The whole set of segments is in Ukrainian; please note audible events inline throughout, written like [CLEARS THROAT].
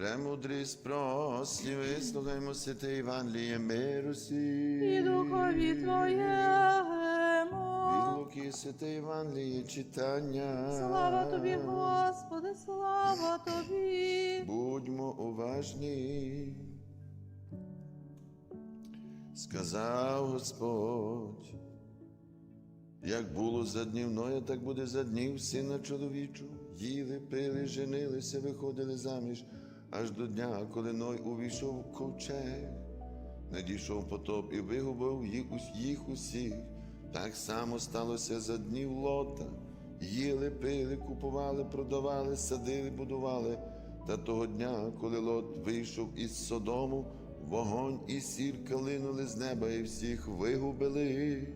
Премудрість просні, вислухаймо святе Євангеліє миру сі. і духові Твоєму. Від Луки святе Євангеліє читання. Слава Тобі, Господи, слава Тобі. Будьмо уважні. Сказав Господь, як було за днів Ноя, так буде за днів сина чоловічу. Їли, пили, женилися, виходили заміж, аж до дня, коли Ной увійшов в ковчег. Надійшов потоп і вигубив їх, усіх. Так само сталося за днів лота. Їли, пили, купували, продавали, садили, будували. Та того дня, коли лот вийшов із Содому, вогонь і сір калинули з неба і всіх вигубили.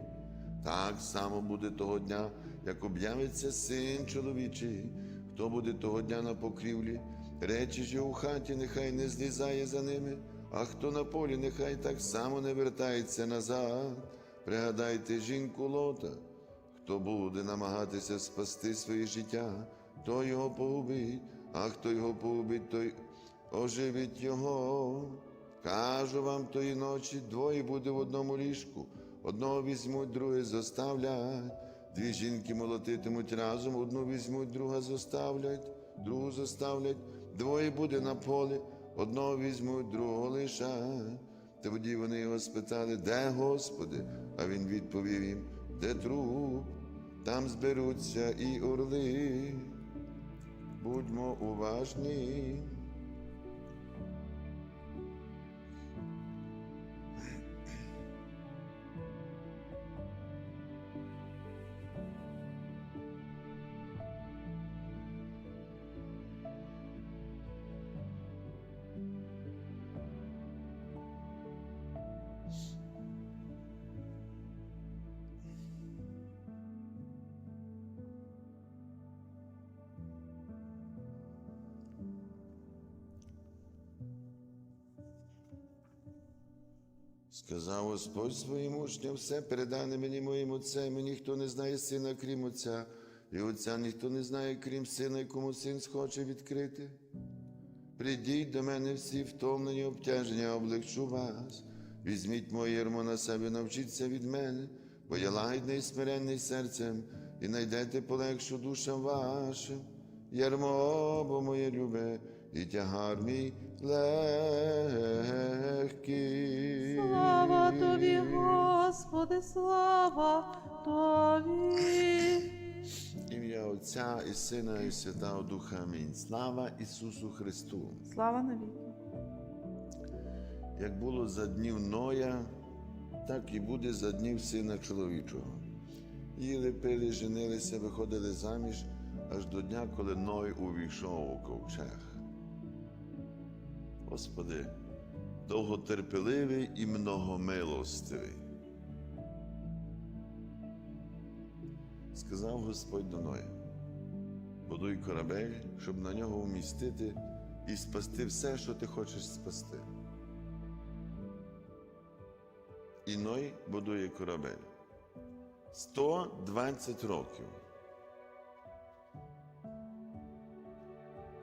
Так само буде того дня, як об'явиться син чоловічий. Хто буде того дня на покрівлі, речі ж у хаті, нехай не злізає за ними, а хто на полі, нехай так само не вертається назад. Пригадайте жінку лота, хто буде намагатися спасти своє життя, той його погубить, а хто його погубить, той оживить його. Кажу вам тої ночі, двоє буде в одному ліжку, одного візьмуть, друге зоставлять. Дві жінки молотитимуть разом, одну візьмуть, друга зоставлять, другу зоставлять, двоє буде на полі, одного візьмуть, другого лишать. Тоді вони його спитали, де Господи? А він відповів їм, де труп, там зберуться і орли. Будьмо уважні. Сказав Господь своїм учням, все передане мені моїм отцем, і ніхто не знає сина, крім Отця, і Отця ніхто не знає, крім сина, якому син схоче відкрити. Придіть до мене всі втомлені обтяження, облегчу вас. Візьміть моє ярмо на себе, навчіться від мене, бо я лагідний і смиренний серцем, і найдете полегшу душам вашим. Ярмо, бо моє любе, і тягар мій легкий. Слава Тобі, Господи, слава Тобі. Ім'я Отця і Сина, і Святого Духа. Амінь. Слава Ісусу Христу! Слава навіки. Як було за днів Ноя, так і буде за днів Сина чоловічого. Їли, пили, женилися, виходили заміж аж до дня, коли Ной увійшов у ковчег. Господи, довготерпеливий і многомилостивий. Сказав Господь до Ноя, будуй корабель, щоб на нього вмістити і спасти все, що ти хочеш спасти. І Ной будує корабель. 120 років.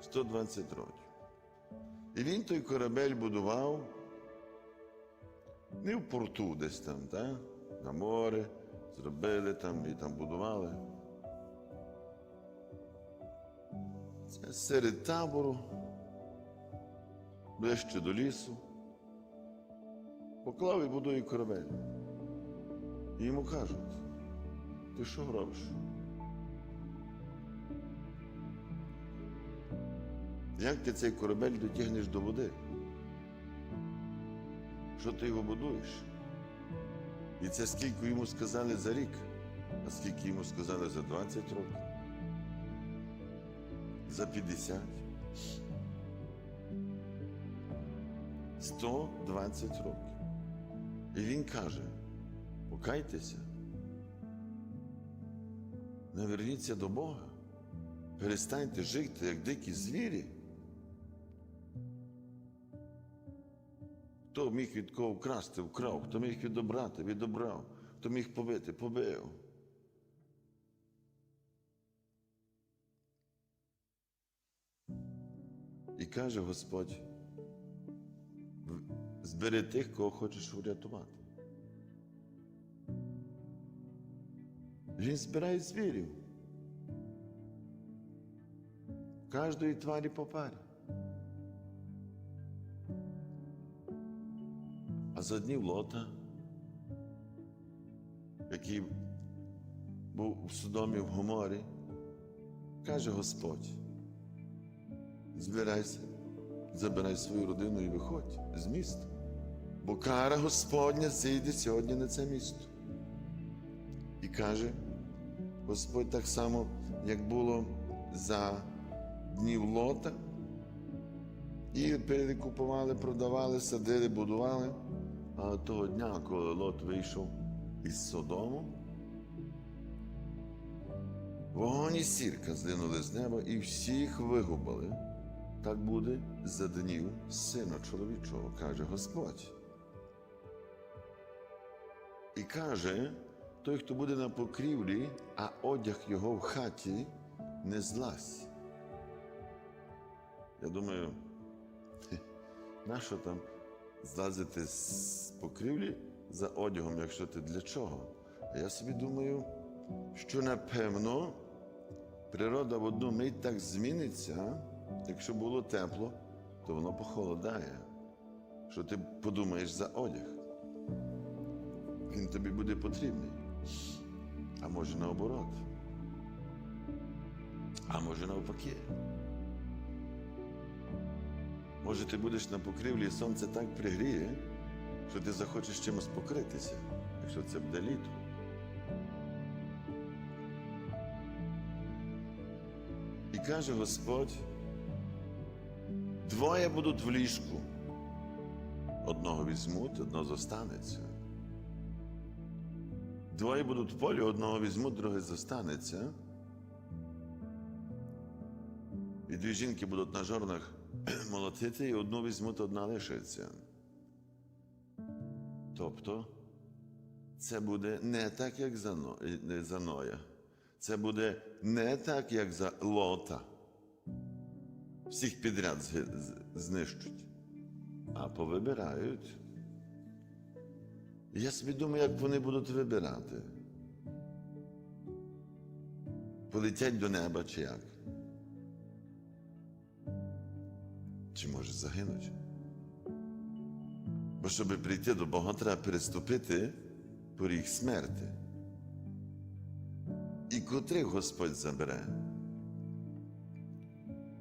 120 років. І він той корабель будував не в порту десь там, та? на море, зробили там і там будували. Це серед табору, ближче до лісу. Поклав і будує корабель. І йому кажуть, ти що робиш? Як ти цей корабель дотягнеш до води? Що ти його будуєш? І це скільки йому сказали за рік, а скільки йому сказали за 20 років, за 50. 120 років. І він каже: покайтеся, наверніться до Бога, перестаньте жити, як дикі звірі. Хто міг від кого вкрасти, вкрав, хто міг відобрати, відобрав, хто міг побити, побив. І каже Господь, збери тих, кого хочеш врятувати. Він збирає звірів. Кожної тварі по парі. За днів лота, який був у Содомі в Гоморі, каже Господь, збирайся, забирай свою родину і виходь з міста. Бо кара Господня зійде сьогодні на це місто. І каже, Господь так само, як було за днів лота, і перекупували, продавали, садили, будували. А того дня, коли Лот вийшов із Содому, вогонь і сірка злинули з неба і всіх вигубали. Так буде за днів сина чоловічого, каже Господь. І каже, той, хто буде на покрівлі, а одяг його в хаті не злазь. Я думаю, нащо там злазити з покрівлі за одягом, якщо ти для чого? А я собі думаю, що напевно природа в одну мить так зміниться, якщо було тепло, то воно похолодає. Що ти подумаєш за одяг? Він тобі буде потрібний. А може наоборот. А може навпаки. Може, ти будеш на покрівлі і сонце так пригріє, що ти захочеш чимось покритися, якщо це буде літо. І каже Господь, двоє будуть в ліжку. Одного візьмуть, одного зостанеться. Двоє будуть в полі, одного візьмуть, другий зостанеться. І дві жінки будуть на жорнах [CLEARS THROAT] молотити, і одну візьмуть, одна лишиться. Тобто, це буде не так, як е, за Ноя. Це буде не так, як за Лота. Всіх підряд зги- з- знищуть, а повибирають. Я собі думаю, як вони будуть вибирати. Полетять до неба чи як? Чи може загинуть? Бо щоб прийти до Бога, треба переступити поріг смерти. І котрих Господь забере?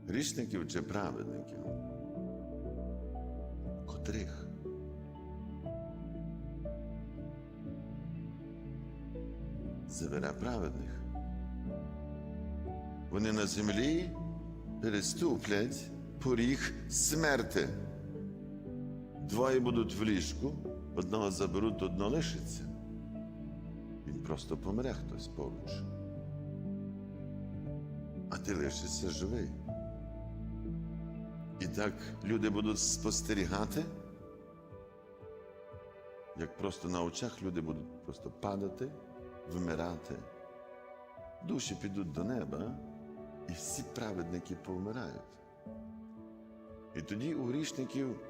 Грішників чи праведників? Котрих? Забере праведних. Вони на землі переступлять поріг смерти. Двоє будуть в ліжку, одного заберуть, одного лишиться. Він просто помре хтось поруч. А ти лишишся живий. І так люди будуть спостерігати, як просто на очах люди будуть просто падати, вмирати. Душі підуть до неба, і всі праведники повмирають. І тоді у грішників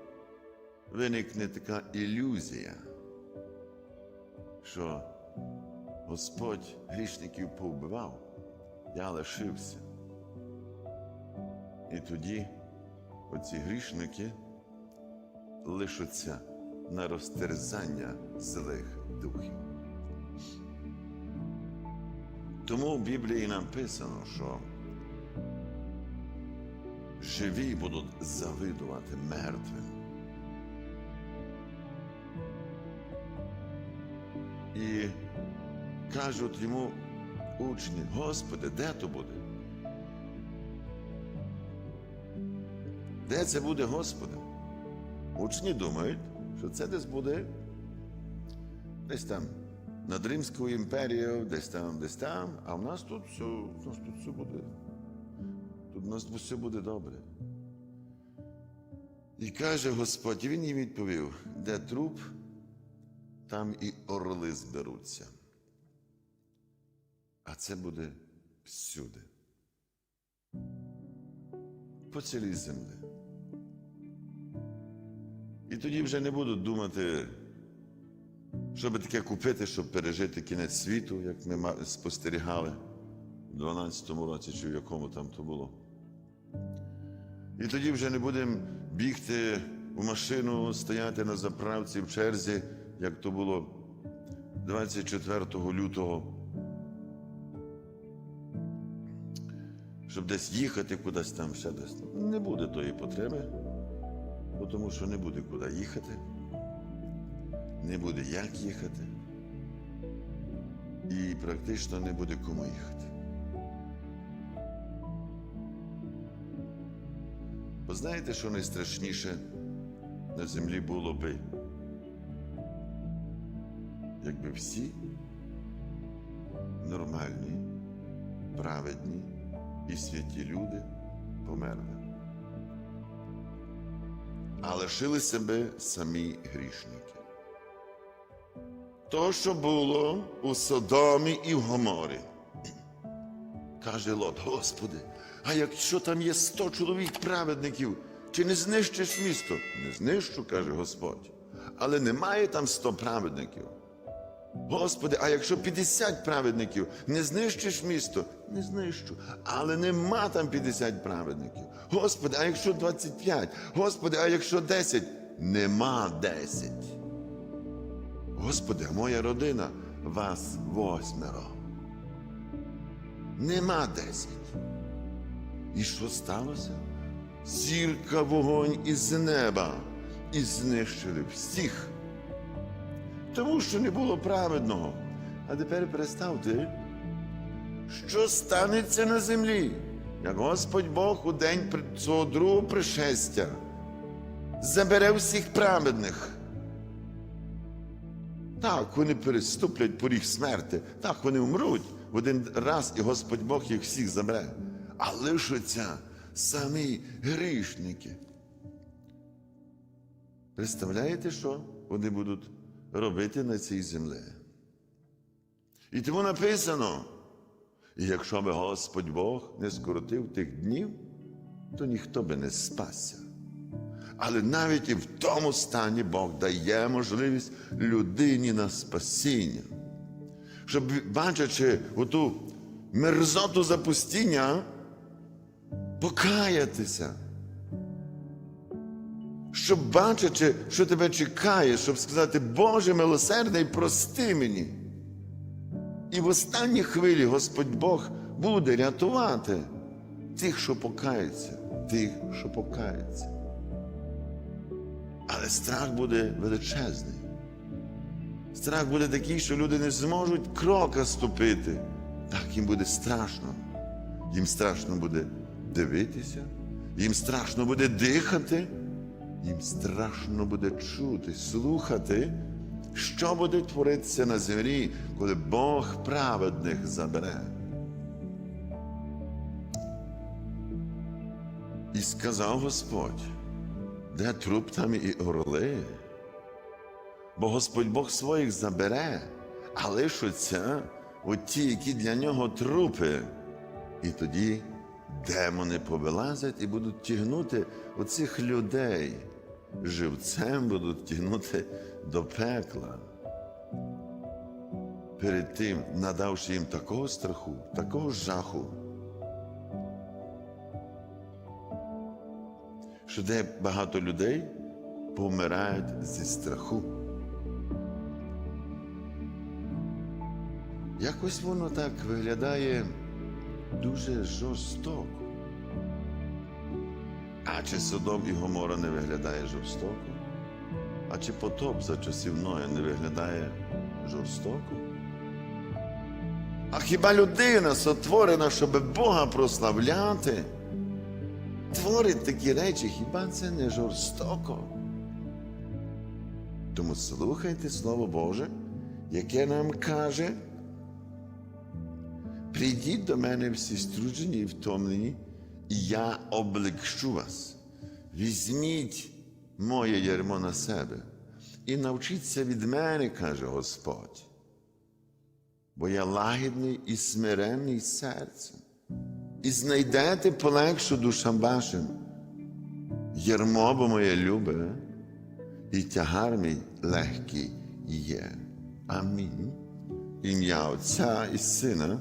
виникне така ілюзія, що Господь грішників повбивав, я лишився. І тоді оці грішники лишаться на розтерзання злих духів. Тому в Біблії написано, що живі будуть завидувати мертвим. І кажуть йому учні, Господи, де то буде? Де це буде, Господи? Учні думають, що це десь буде десь там над Римською імперією, десь там, десь там, а в нас тут все, у нас тут все буде. У нас все буде добре. І каже Господь, і він їм відповів, де труп, там і орли зберуться. А це буде всюди. По цілій землі. І тоді вже не буду думати, щоб таке купити, щоб пережити кінець світу, як ми спостерігали в 12-му році, чи в якому там то було. І тоді вже не будемо бігти у машину, стояти на заправці в черзі, як то було 24 лютого. Щоб десь їхати кудись там, ще десь. Не буде тої потреби, тому що не буде куди їхати, не буде як їхати, і практично не буде кому їхати. Знаєте, що найстрашніше на землі було би, якби всі нормальні, праведні і святі люди померли. А лишилися би самі грішники. То, що було у Содомі і в Гоморі. Каже Лот, Господи, а якщо там є сто чоловік праведників, чи не знищиш місто? Не знищу, каже Господь. Але немає там сто праведників. Господи, а якщо 50 праведників, не знищиш місто? Не знищу. Але нема там 50 праведників. Господи, а якщо 25? Господи, а якщо 10? Нема 10. Господи, а моя родина вас восьмеро. Нема 10. І що сталося? Зірка вогонь із неба і знищили всіх тому що не було праведного. А тепер представте, що станеться на землі, як Господь Бог у день свого другого пришестя забере всіх праведних. Так, вони переступлять поріг смерти, так вони вмруть в один раз, і Господь Бог їх всіх забере. А лишаться самі грішники. Представляєте, що вони будуть робити на цій землі? І тому написано: і якщо би Господь Бог не скоротив тих днів, то ніхто би не спасся. Але навіть і в тому стані Бог дає можливість людині на спасіння. Щоб, бачачи оту мерзоту запустіння, покаятися щоб бачачи, що тебе чекає, щоб сказати, Боже милосердний, прости мені. І в останній хвилі Господь Бог буде рятувати тих, що покаються, тих, що покаються. Але страх буде величезний. Страх буде такий, що люди не зможуть крока ступити. Так їм буде страшно. Їм страшно буде дивитися, їм страшно буде дихати. Їм страшно буде чути, слухати, що буде творитися на землі, коли Бог праведних забере. І сказав Господь, де труп там і орли, бо Господь Бог своїх забере, а лишаться оті, які для нього трупи. І тоді демони повилазять і будуть тягнути оцих людей, живцем будуть тягнути до пекла. Перед тим, надавши їм такого страху, такого жаху, що де багато людей помирають зі страху. Якось воно так виглядає дуже жорстоко. А чи Содом і Гомора не виглядає жорстоко? А чи потоп за часів Ноя не виглядає жорстоко? А хіба людина сотворена, щоб Бога прославляти? Творить такі речі, хіба це не жорстоко? Тому слухайте Слово Боже, яке нам каже. Прийдіть до мене всі струджені і втомлені, і я облегшу вас. Візьміть моє ярмо на себе і навчіться від мене, каже Господь. Бо я лагідний і смиренний серцем, і знайдете полегшу душам вашим. Ярмо бо моє любе, і тягар мій легкий є. Амінь. Ім'я Отця і Сина